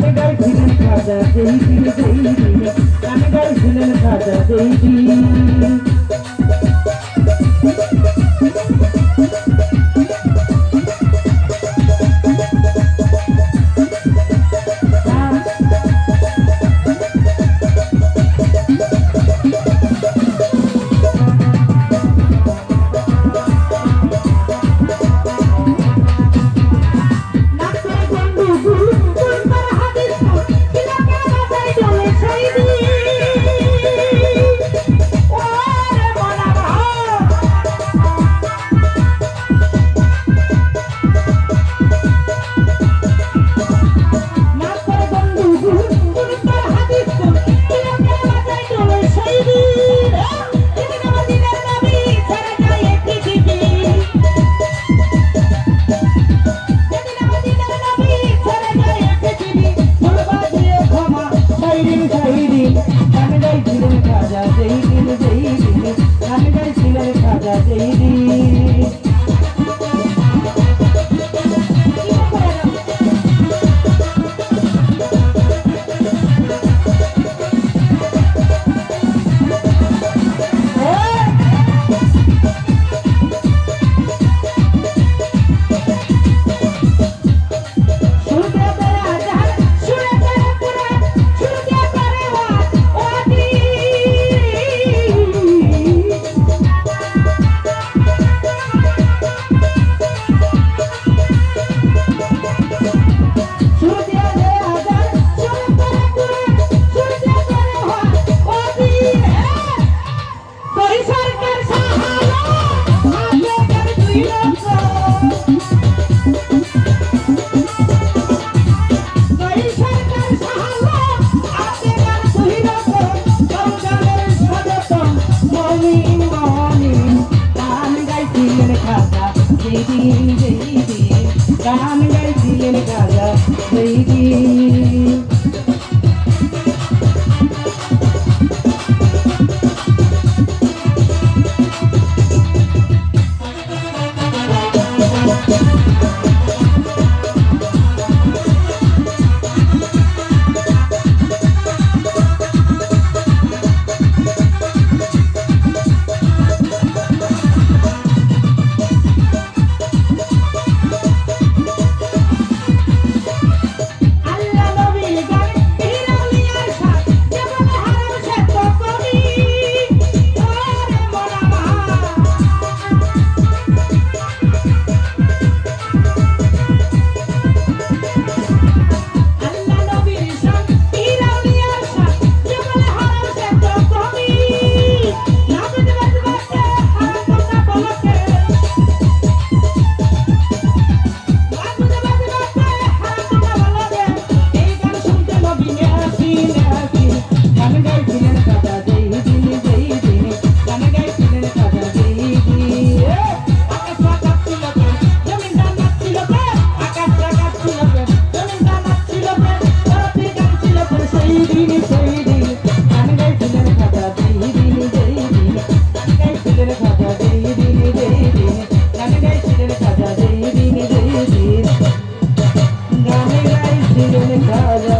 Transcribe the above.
কানেগার ছিলেন খাজা সেই দিন সেই দিন কানেগার ছিলেন খাজা সেই দিন। தமிழை திருக்காதே ಕಾಲ